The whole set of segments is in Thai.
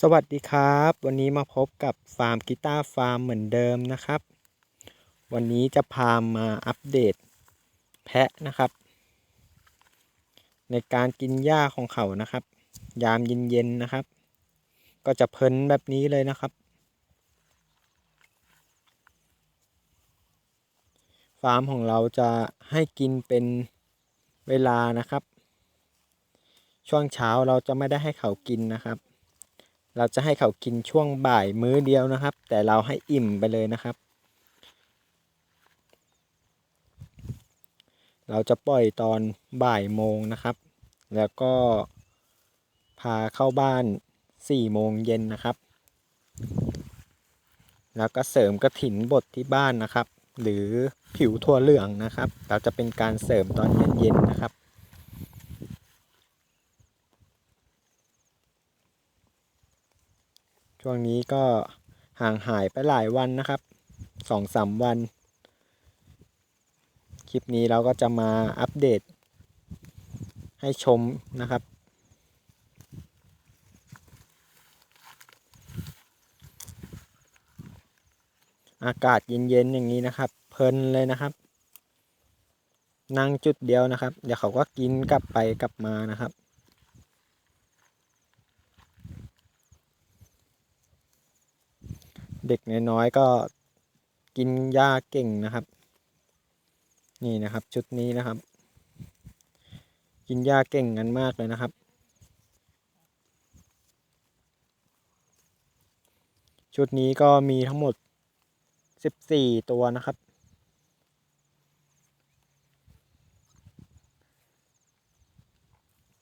สวัสดีครับ วันนี้มาพบกับฟาร์มกีตาร์ฟาร์มเหมือนเดิมนะครับ วันนี้จะพามาอัปเดตแพะนะครับ ในการกินหญ้าของเขานะครับ ยามเย็นๆนะครับ ก็จะเพลินแบบนี้เลยนะครับ ฟาร์มของเราจะให้กินเป็นเวลานะครับ ช่วงเช้าเราจะไม่ได้ให้เขากินนะครับ เราจะให้เขากินช่วงบ่ายมื้อเดียวนะครับ แต่เราให้อิ่มไปเลยนะครับ เราจะปล่อยตอนบ่ายโมงนะครับ แล้วก็พาเข้าบ้านสี่โมงเย็นนะครับ แล้วก็เสริมกระถินบดที่บ้านนะครับ หรือผิวทั่วเหลืองนะครับ เราจะเป็นการเสริมตอนเย็นๆนะครับ ช่วงนี้ก็ห่างหายไปหลายวันนะครับสองสามวัน คลิปนี้เราก็จะมาอัปเดต ให้ชมนะครับ อากาศเย็นๆอย่างนี้นะครับ เพลินเลยนะครับนั่งจุดเดียวนะครับ เดี๋ยวเขาก็กินกลับไปกลับมานะครับ เด็กน้อยๆก็กินหญ้าเก่งนะครับ นี่นะครับชุดนี้นะครับ กินหญ้าเก่งกันมากเลยนะครับ ชุดนี้ก็มีทั้งหมด 14 ตัวนะครับ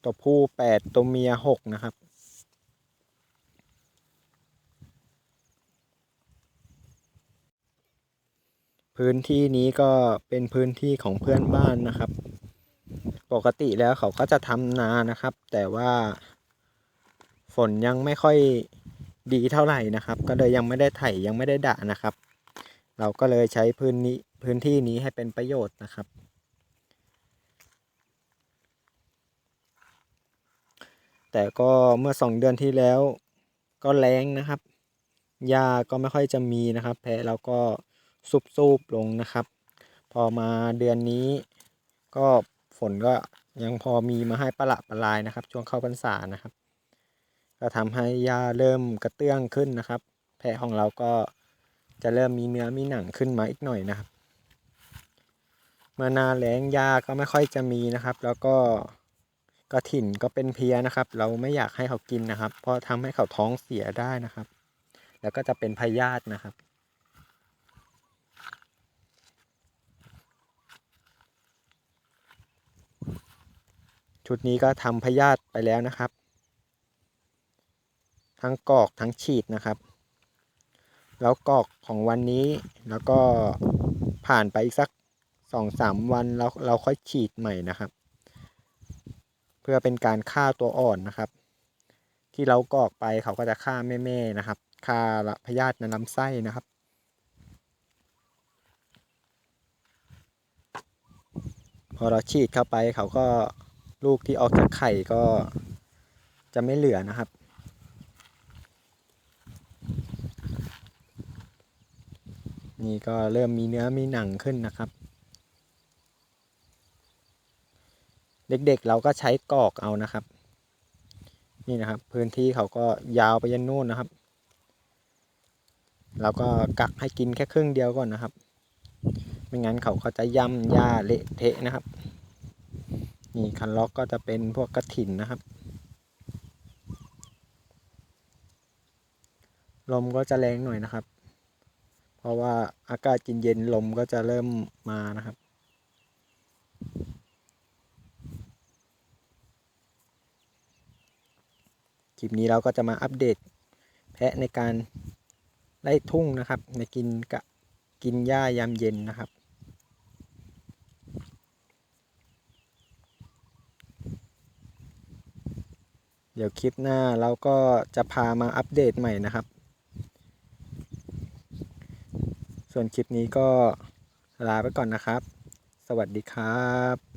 ตัวผู้ 8 ตัวเมีย 6 นะครับ พื้นที่นี้ก็เป็นพื้นที่ของเพื่อนบ้านนะครับ ปกติแล้วเขาก็จะทำนานะครับ แต่ว่าฝนยังไม่ค่อยดีเท่าไหร่นะครับ ก็เลยยังไม่ได้ไถยังไม่ได้ดะนะครับ เราก็เลยใช้พื้นนี้พื้นที่นี้ให้เป็นประโยชน์นะครับ แต่ก็เมื่อสองเดือนที่แล้วก็แรงนะครับหญ้าก็ไม่ค่อยจะมีนะครับ แพะเราก็ ซุบๆลงนะครับ พอมาเดือนนี้ ก็ฝนก็ยังพอมีมาให้ประละประลายนะครับ ช่วงเข้าพรรษานะครับ ก็ทำให้หญ้าเริ่มกระเตื้องขึ้นนะครับ แพะของเราก็จะเริ่มมีเนื้อมีหนังขึ้นมาอีกหน่อยนะครับ เมื่อนาแล้งหญ้าก็ไม่ค่อยจะมีนะครับ แล้วก็กระถิ่นก็เป็นเพี้ยนะครับ เราไม่อยากให้เขากินนะครับ เพราะทำให้เขาท้องเสียได้นะครับ แล้วก็จะเป็นพยาธินะครับ ชุดนี้ก็ทำพยาธิไปแล้วนะครับ ทั้งกอกทั้งฉีดนะครับ แล้วกอกของวันนี้แล้วก็ผ่านไปอีกสักสองสามวันเราเราค่อยฉีดใหม่นะครับ เพื่อเป็นการฆ่าตัวอ่อนนะครับ ที่เรากอกไปเขาก็จะฆ่าแม่ๆนะครับฆ่าพยาธิในลำไส้นะครับพอเราฉีดเข้าไปเขาก็ ลูกที่ออกจากไข่ก็จะไม่เหลือนะครับ นี่ก็เริ่มมีเนื้อมีหนังขึ้นนะครับ เด็กๆเราก็ใช้กอกเอานะครับ นี่นะครับ พื้นที่เขาก็ยาวไปยันนู่นนะครับ เราก็กักให้กินแค่ครึ่งเดียวก่อนนะครับ ไม่งั้นเขาก็จะย่ำหญ้าเละเทะนะครับ นี่คันล็อกก็จะเป็นพวกกระถินนะครับ ลมก็จะแรงหน่อยนะครับ เพราะว่าอากาศเย็นๆลมก็จะเริ่มมานะครับ คลิปนี้เราก็จะมาอัปเดต แพะในการไล่ทุ่งนะครับ ในกินกะกินหญ้ายามเย็นนะครับ ดี๋ยวคลิปหน้าเราก็จะพามาอัปเดตใหม่นะครับ ส่วนคลิปนี้ก็ลาไปก่อนนะครับ สวัสดีครับ